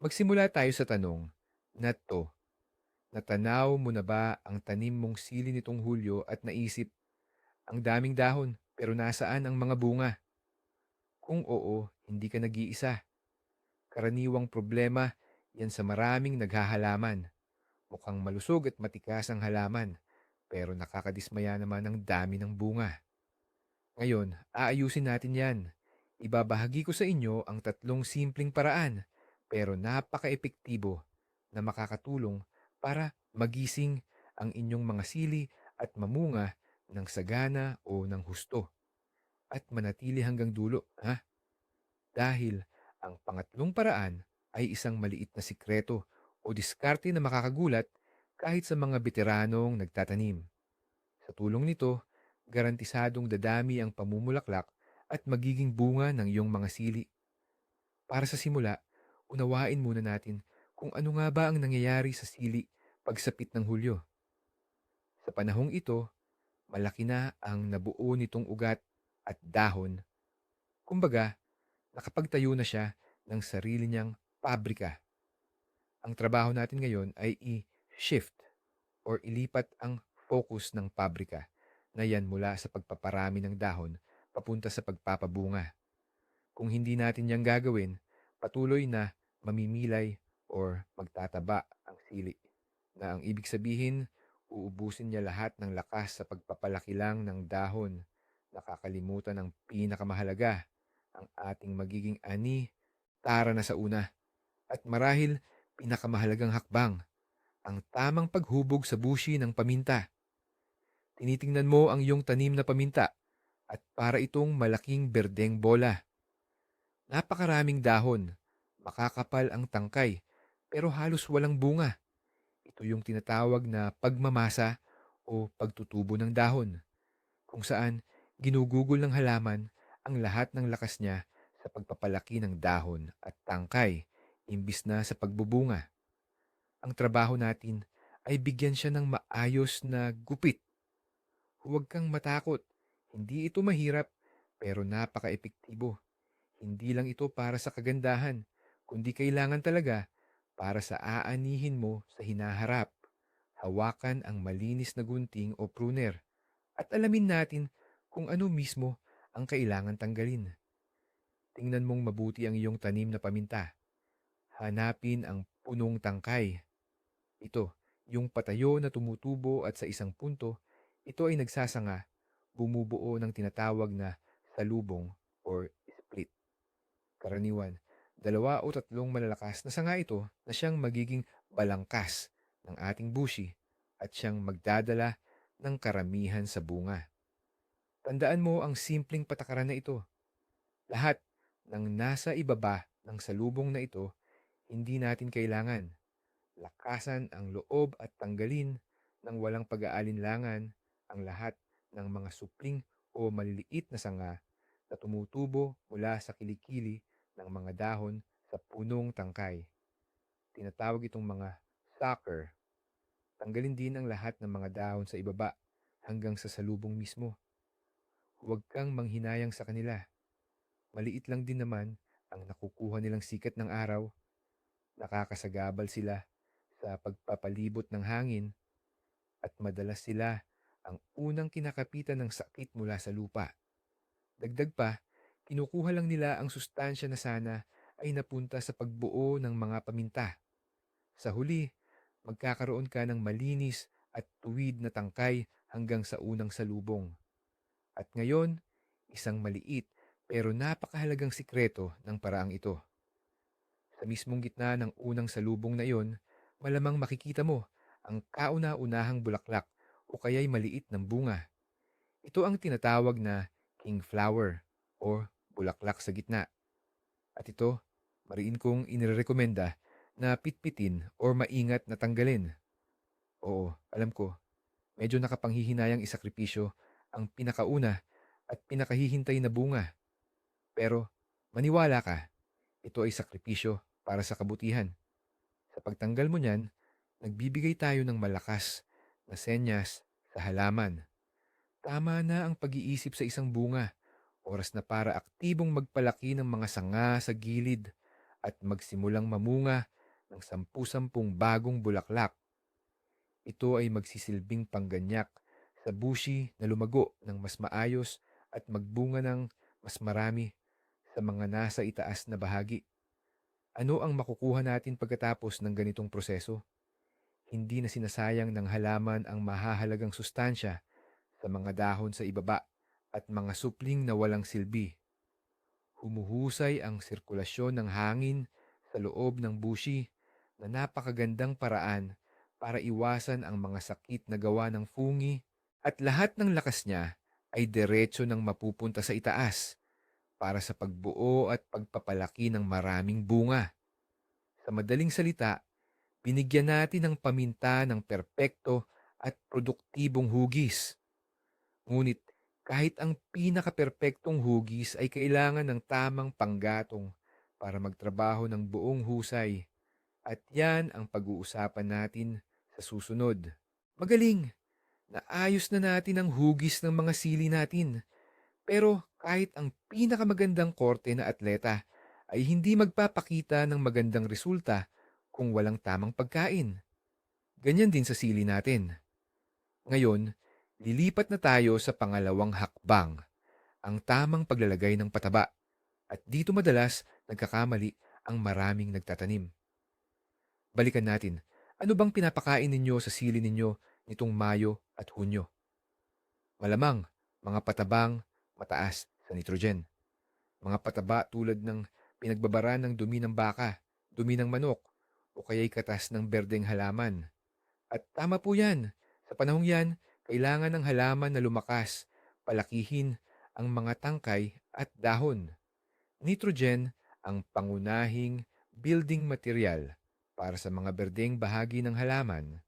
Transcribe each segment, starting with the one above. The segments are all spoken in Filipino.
Magsimula tayo sa tanong na to. Natanaw mo na ba ang tanim mong sili nitong Hulyo at naisip, ang daming dahon pero nasaan ang mga bunga? Kung oo, hindi ka nag-iisa. Karaniwang problema yan sa maraming naghahalaman. Mukhang malusog at matikas ang halaman, pero nakakadismaya naman ang dami ng bunga. Ngayon, aayusin natin yan. Ibabahagi ko sa inyo ang tatlong simpleng paraan, pero napaka-epektibo na makakatulong para magising ang inyong mga sili at mamunga ng sagana o ng husto at manatili hanggang dulo, ha? Dahil ang pangatlong paraan ay isang maliit na sikreto o diskarte na makakagulat kahit sa mga veteranong nagtatanim. Sa tulong nito, garantisadong dadami ang pamumulaklak at magiging bunga ng iyong mga sili. Para sa simula, unawain muna natin kung ano nga ba ang nangyayari sa sili pagsapit ng Hulyo. Sa panahong ito, malaki na ang nabuo nitong ugat at dahon. Kumbaga, nakapagtayo na siya ng sarili niyang pabrika. Ang trabaho natin ngayon ay i-shift or ilipat ang focus ng pabrika na yan mula sa pagpaparami ng dahon papunta sa pagpapabunga. Kung hindi natin yan gagawin, patuloy na mamimilay or magtataba ang sili. Na ang ibig sabihin, uubusin niya lahat ng lakas sa pagpapalaki lang ng dahon. Nakakalimutan ng pinakamahalaga, ang ating magiging ani, tara na sa una. At marahil, pinakamahalagang hakbang, ang tamang paghubog sa bushi ng paminta. Tinitingnan mo ang iyong tanim na paminta at para itong malaking berdeng bola. Napakaraming dahon, makakapal ang tangkay, pero halos walang bunga. Ito yung tinatawag na pagmamasa o pagtutubo ng dahon, kung saan ginugugol ng halaman ang lahat ng lakas niya sa pagpapalaki ng dahon at tangkay imbis na sa pagbubunga. Ang trabaho natin ay bigyan siya ng maayos na gupit. Huwag kang matakot. Hindi ito mahirap pero napaka-epektibo. Hindi lang ito para sa kagandahan, kundi kailangan talaga para sa aanihin mo sa hinaharap. Hawakan ang malinis na gunting o pruner at alamin natin kung ano mismo ang kailangan tanggalin. Tingnan mong mabuti ang iyong tanim na paminta. Hanapin ang punong tangkay. Ito, yung patayo na tumutubo at sa isang punto, ito ay nagsasanga, bumubuo ng tinatawag na salubong or split. Karaniwan, dalawa o tatlong malalakas na sanga ito na siyang magiging balangkas ng ating bushi at siyang magdadala ng karamihan sa bunga. Tandaan mo ang simpleng patakaran na ito. Lahat ng nasa ibaba ng salubong na ito, hindi natin kailangan. Lakasan ang loob at tanggalin ng walang pag-aalinlangan ang lahat ng mga supling o maliliit na sanga na tumutubo mula sa kilikili ng mga dahon sa punong tangkay. Tinatawag itong mga sucker. Tanggalin din ang lahat ng mga dahon sa ibaba hanggang sa salubong mismo. Huwag kang manghinayang sa kanila. Maliit lang din naman ang nakukuha nilang sikat ng araw. Nakakasagabal sila sa pagpapalibot ng hangin at madalas sila ang unang kinakapitan ng sakit mula sa lupa. Dagdag pa, kinukuha lang nila ang sustansya na sana ay napunta sa pagbuo ng mga paminta. Sa huli, magkakaroon ka ng malinis at tuwid na tangkay hanggang sa unang salubong. At ngayon, isang maliit pero napakahalagang sikreto ng paraang ito. Sa mismong gitna ng unang salubong na iyon, malamang makikita mo ang kauna-unahang bulaklak o kaya'y maliit ng bunga. Ito ang tinatawag na king flower o bulaklak sa gitna. At ito, mariin kong inirekomenda na pitpitin o maingat na tanggalin. Oo, alam ko, medyo nakapanghihinayang isakripisyo ang pinakauna at pinakahihintay na bunga. Pero maniwala ka, ito ay sakripisyo para sa kabutihan. Sa pagtanggal mo niyan, nagbibigay tayo ng malakas na senyas sa halaman. Tama na ang pag-iisip sa isang bunga. Oras na para aktibong magpalaki ng mga sanga sa gilid at magsimulang mamunga ng sampu-sampung bagong bulaklak. Ito ay magsisilbing pangganyak sa bushi na lumago ng mas maayos at magbunga ng mas marami sa mga nasa itaas na bahagi. Ano ang makukuha natin pagkatapos ng ganitong proseso? Hindi na sinasayang ng halaman ang mahahalagang sustansya sa mga dahon sa ibaba at mga supling na walang silbi. Humuhusay ang sirkulasyon ng hangin sa loob ng bushi na napakagandang paraan para iwasan ang mga sakit na gawa ng fungi at lahat ng lakas niya ay diretso ng mapupunta sa itaas para sa pagbuo at pagpapalaki ng maraming bunga. Sa madaling salita, binigyan natin ng paminta ng perpekto at produktibong hugis. Ngunit kahit ang pinakaperpektong hugis ay kailangan ng tamang panggatong para magtrabaho ng buong husay. At yan ang pag-uusapan natin sa susunod. Magaling! Naayos na natin ang hugis ng mga sili natin. Pero kahit ang pinakamagandang korte na atleta ay hindi magpapakita ng magandang resulta kung walang tamang pagkain. Ganyan din sa sili natin. Ngayon, lilipat na tayo sa pangalawang hakbang, ang tamang paglalagay ng pataba. At dito madalas nagkakamali ang maraming nagtatanim. Balikan natin, ano bang pinapakain ninyo sa sili ninyo nitong Mayo at Hunyo? Malamang, mga patabang mataas sa nitrogen. Mga pataba tulad ng pinagbabara ng dumi ng baka, dumi ng manok, o kaya'y katas ng berdeng halaman. At tama po yan. Sa panahong yan, kailangan ng halaman na lumakas, palakihin ang mga tangkay at dahon. Nitrogen ang pangunahing building material para sa mga berdeng bahagi ng halaman.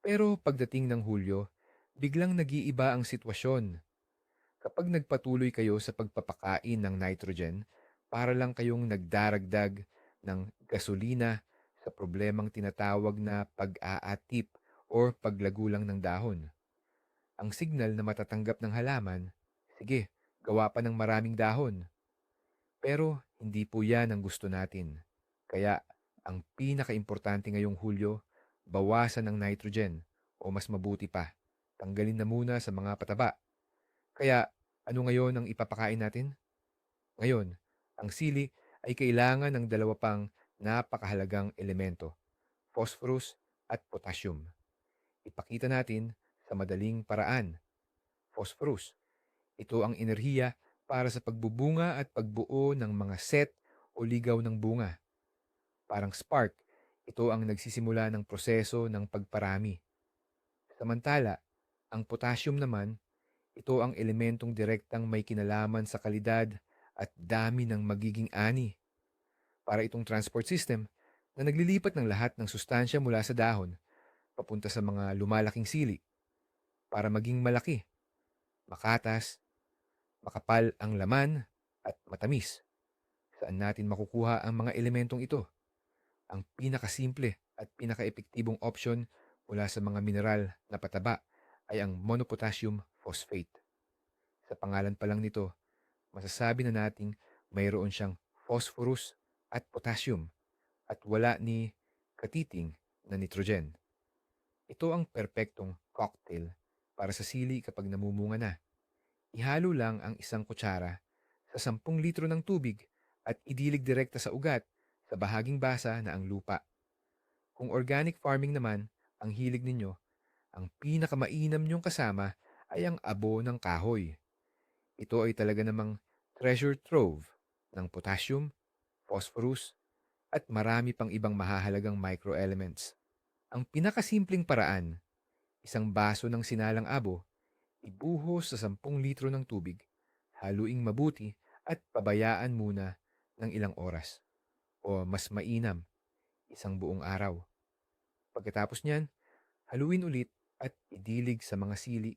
Pero pagdating ng Hulyo, biglang nag-iiba ang sitwasyon. Kapag nagpatuloy kayo sa pagpapakain ng nitrogen, para lang kayong nagdaragdag ng gasolina sa problemang tinatawag na pag-aatip or paglagulang ng dahon. Ang signal na matatanggap ng halaman, sige, gawa pa ng maraming dahon. Pero hindi po yan ang gusto natin. Kaya ang pinakaimportante ngayong Hulyo, bawasan ng nitrogen o mas mabuti pa, tanggalin na muna sa mga pataba. Kaya ano ngayon ang ipapakain natin? Ngayon, ang sili ay kailangan ng dalawa pang napakahalagang elemento, phosphorus at potassium. Ipakita natin sa madaling paraan. Phosphorus. Ito ang enerhiya para sa pagbubunga at pagbuo ng mga set o ligaw ng bunga. Parang spark, ito ang nagsisimula ng proseso ng pagparami. Samantala, ang potassium naman, ito ang elementong direktang may kinalaman sa kalidad at dami ng magiging ani. Para itong transport system na naglilipat ng lahat ng sustansya mula sa dahon papunta sa mga lumalaking sili para maging malaki, makatas, makapal ang laman at matamis. Saan natin makukuha ang mga elementong ito? Ang pinakasimple at pinakaepektibong option mula sa mga mineral na pataba ay ang monopotassium phosphate. Sa pangalan pa lang nito, masasabi na nating mayroon siyang phosphorus at potassium at wala ni katiting na nitrogen. Ito ang perpektong cocktail para sa sili kapag namumunga na. Ihalo lang ang isang kutsara sa 10 litro ng tubig at idilig direkta sa ugat sa bahaging basa na ang lupa. Kung organic farming naman ang hilig ninyo, ang pinakamainam niyong kasama ay ang abo ng kahoy. Ito ay talaga namang treasure trove ng potassium, phosphorus, at marami pang ibang mahahalagang microelements. Ang pinakasimpleng paraan, isang baso ng sinalang abo, ibuhos sa 10 litro ng tubig, haluing mabuti at pabayaan muna ng ilang oras. O mas mainam, isang buong araw. Pagkatapos niyan, haluin ulit at idilig sa mga sili,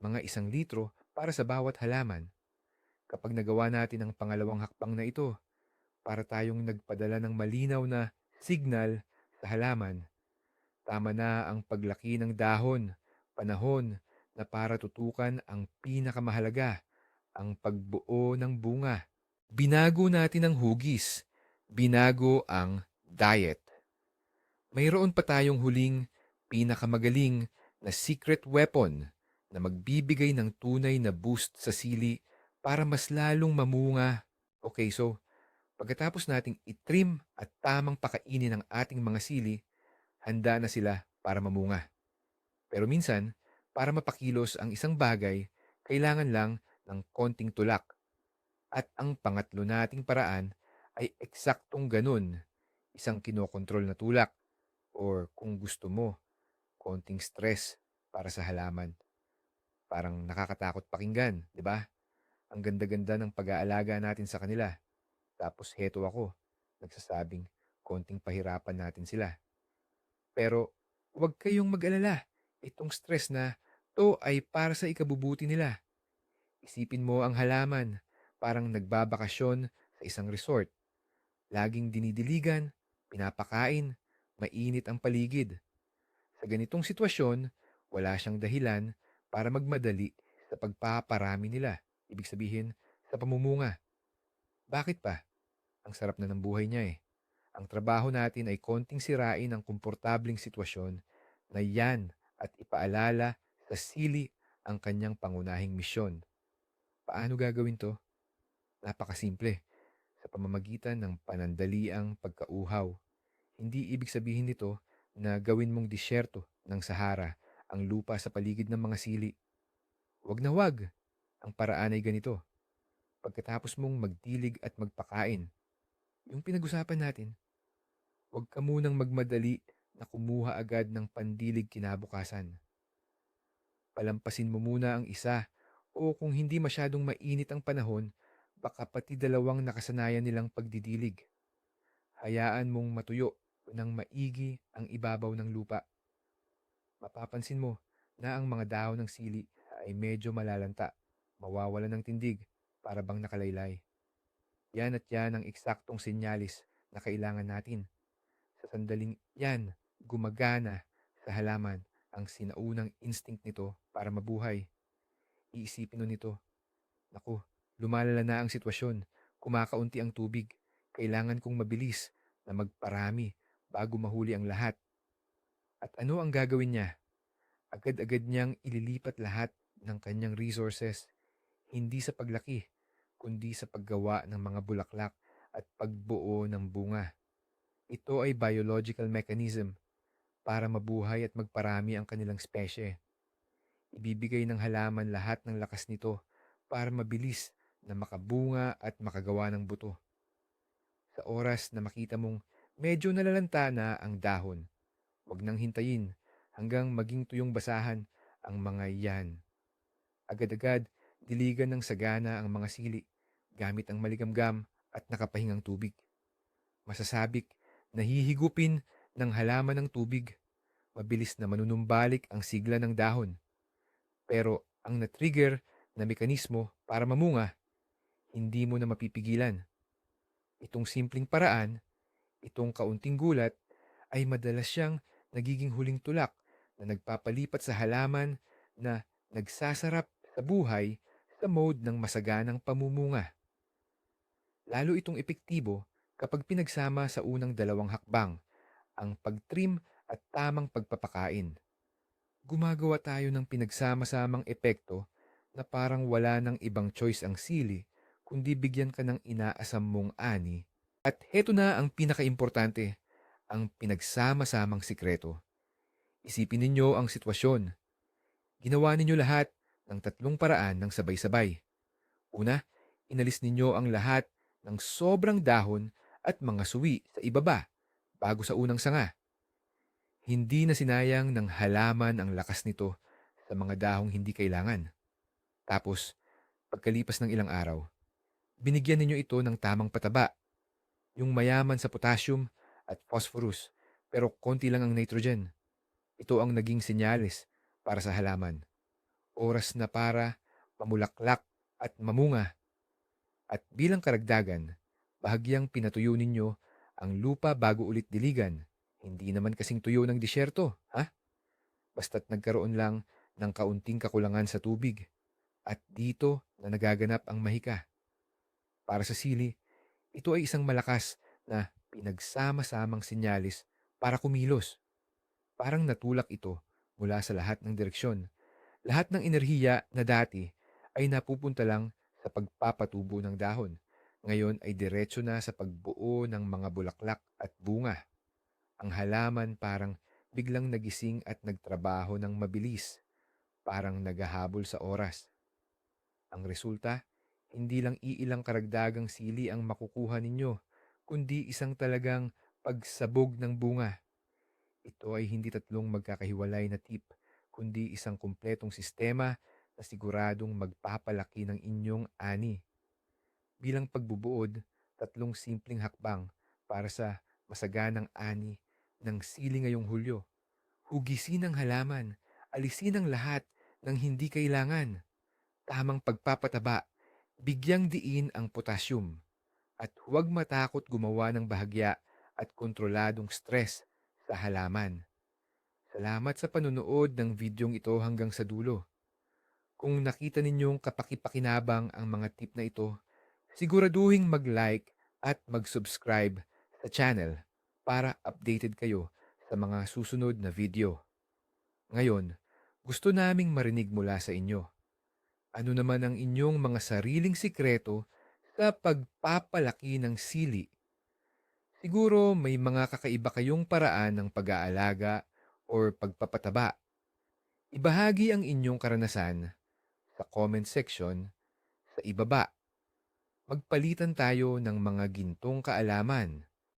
mga isang litro para sa bawat halaman. Kapag nagawa natin ang pangalawang hakbang na ito, para tayong nagpadala ng malinaw na signal sa halaman. Tama na ang paglaki ng dahon, panahon na para tutukan ang pinakamahalaga, ang pagbuo ng bunga. Binago natin ang hugis. binago ang diet. Mayroon pa tayong huling pinakamagaling na secret weapon na magbibigay ng tunay na boost sa sili para mas lalong mamunga. Okay, so pagkatapos nating itrim at tamang pakainin ang ating mga sili, handa na sila para mamunga. Pero minsan, para mapakilos ang isang bagay, kailangan lang ng konting tulak. At ang pangatlo nating paraan ay eksaktong ganun, isang kinokontrol na tulak or kung gusto mo, konting stress para sa halaman. Parang nakakatakot pakinggan, di ba? Ang ganda-ganda ng pag-aalaga natin sa kanila. Tapos heto ako, nagsasabing konting pahirapan natin sila. Pero huwag kayong mag-alala. Itong stress na to ay para sa ikabubuti nila. Isipin mo ang halaman, parang nagbabakasyon sa isang resort. Laging dinidiligan, pinapakain, mainit ang paligid. Sa ganitong sitwasyon, wala siyang dahilan para magmadali sa pagpaparami nila. Ibig sabihin, sa pamumunga. Bakit pa? Ang sarap na ng buhay niya eh. Ang trabaho natin ay konting sirain ang komportabling sitwasyon na yan at ipaalala sa sili ang kanyang pangunahing misyon. Paano gagawin to? Napakasimple. Sa pamamagitan ng panandaliang pagkauhaw. Hindi ibig sabihin nito na gawin mong disyerto ng Sahara ang lupa sa paligid ng mga sili. Huwag na wag. Ang paraan ay ganito. Pagkatapos mong magdilig at magpakain, yung pinag-usapan natin, huwag ka munang magmadali na kumuha agad ng pandilig kinabukasan. Palampasin mo muna ang isa o kung hindi masyadong mainit ang panahon, baka pati dalawang nakasanayan nilang pagdidilig. Hayaan mong matuyo ng maigi ang ibabaw ng lupa. Mapapansin mo na ang mga dahon ng sili ay medyo malalanta, mawawala ng tindig para bang nakalaylay. Yan at yan ang eksaktong senyalis na kailangan natin. Sa sandaling yan, gumagana sa halaman ang sinaunang instinct nito para mabuhay. Iisipin nun nito, Naku, lumalala na ang sitwasyon, kumakaunti ang tubig, kailangan kong mabilis na magparami bago mahuli ang lahat. At ano ang gagawin niya? Agad-agad niyang ililipat lahat ng kanyang resources, hindi sa paglaki, kundi sa paggawa ng mga bulaklak at pagbuo ng bunga. Ito ay biological mechanism para mabuhay at magparami ang kanilang spesye. Ibibigay ng halaman lahat ng lakas nito para mabilis na makabunga at makagawa ng buto. Sa oras na makita mong medyo nalalanta na ang dahon, huwag nang hintayin hanggang maging tuyong basahan ang mga iyan. Agad-agad, diligan ng sagana ang mga sili gamit ang maligamgam at nakapahingang tubig. Masasabik, nahihigupin ng halaman ng tubig. Mabilis na manunumbalik ang sigla ng dahon. Pero ang na-trigger na mekanismo para mamunga, hindi mo na mapipigilan. Itong simpleng paraan, itong kaunting gulat, ay madalas siyang nagiging huling tulak na nagpapalipat sa halaman na nagsasarap sa buhay sa mode ng masaganang pamumunga. Lalo itong epektibo kapag pinagsama sa unang dalawang hakbang, ang pagtrim at tamang pagpapakain gumagawa tayo ng pinagsama-samang epekto na parang wala ng ibang choice ang sili kundi bigyan ka ng inaasam mong ani. At heto na ang pinakaimportante, ang pinagsama-samang sikreto. Isipin ninyo ang sitwasyon. Ginawa ninyo lahat ng tatlong paraan ng sabay-sabay. Una, inalis ninyo ang lahat ng sobrang dahon at mga suwi sa ibaba bago sa unang sanga. Hindi na sinayang ng halaman ang lakas nito sa mga dahong hindi kailangan. Tapos, pagkalipas ng ilang araw, binigyan ninyo ito ng tamang pataba, yung mayaman sa potassium at phosphorus, pero konti lang ang nitrogen. Ito ang naging senyalis para sa halaman. Oras na para mamulaklak at mamunga. At bilang karagdagan, bahagyang pinatuyo ninyo ang lupa bago ulit diligan hindi naman kasing tuyo ng disyerto, ha? Basta't nagkaroon lang ng kaunting kakulangan sa tubig. At dito na nagaganap ang mahika. Para sa sili, ito ay isang malakas na pinagsama-samang sinyalis para kumilos. Parang natulak ito mula sa lahat ng direksyon. Lahat ng enerhiya na dati ay napupunta lang sa pagpapatubo ng dahon. Ngayon ay diretso na sa pagbuo ng mga bulaklak at bunga. Ang halaman parang biglang nagising at nagtrabaho ng mabilis, parang naghahabol sa oras. Ang resulta, hindi lang iilang karagdagang sili ang makukuha ninyo, kundi isang talagang pagsabog ng bunga. Ito ay hindi tatlong magkakahiwalay na tip, kundi isang kumpletong sistema na siguradong magpapalaki ng inyong ani. Bilang pagbubuod, tatlong simpleng hakbang para sa masaganang ani ng sili ngayong Hulyo. Hugisin ang halaman, alisin ang lahat ng hindi kailangan. Tamang pagpapataba, bigyang diin ang potasyum. At huwag matakot gumawa ng bahagya at kontroladong stress sa halaman. Salamat sa panonood ng videong ito hanggang sa dulo. Kung nakita ninyong kapakipakinabang ang mga tip na ito, siguraduhing mag-like at mag-subscribe sa channel para updated kayo sa mga susunod na video. Ngayon, gusto naming marinig mula sa inyo. Ano naman ang inyong mga sariling sikreto sa pagpapalaki ng sili? Siguro may mga kakaiba kayong paraan ng pag-aalaga or pagpapataba. Ibahagi ang inyong karanasan sa comment section sa ibaba. Magpalitan tayo ng mga gintong kaalaman.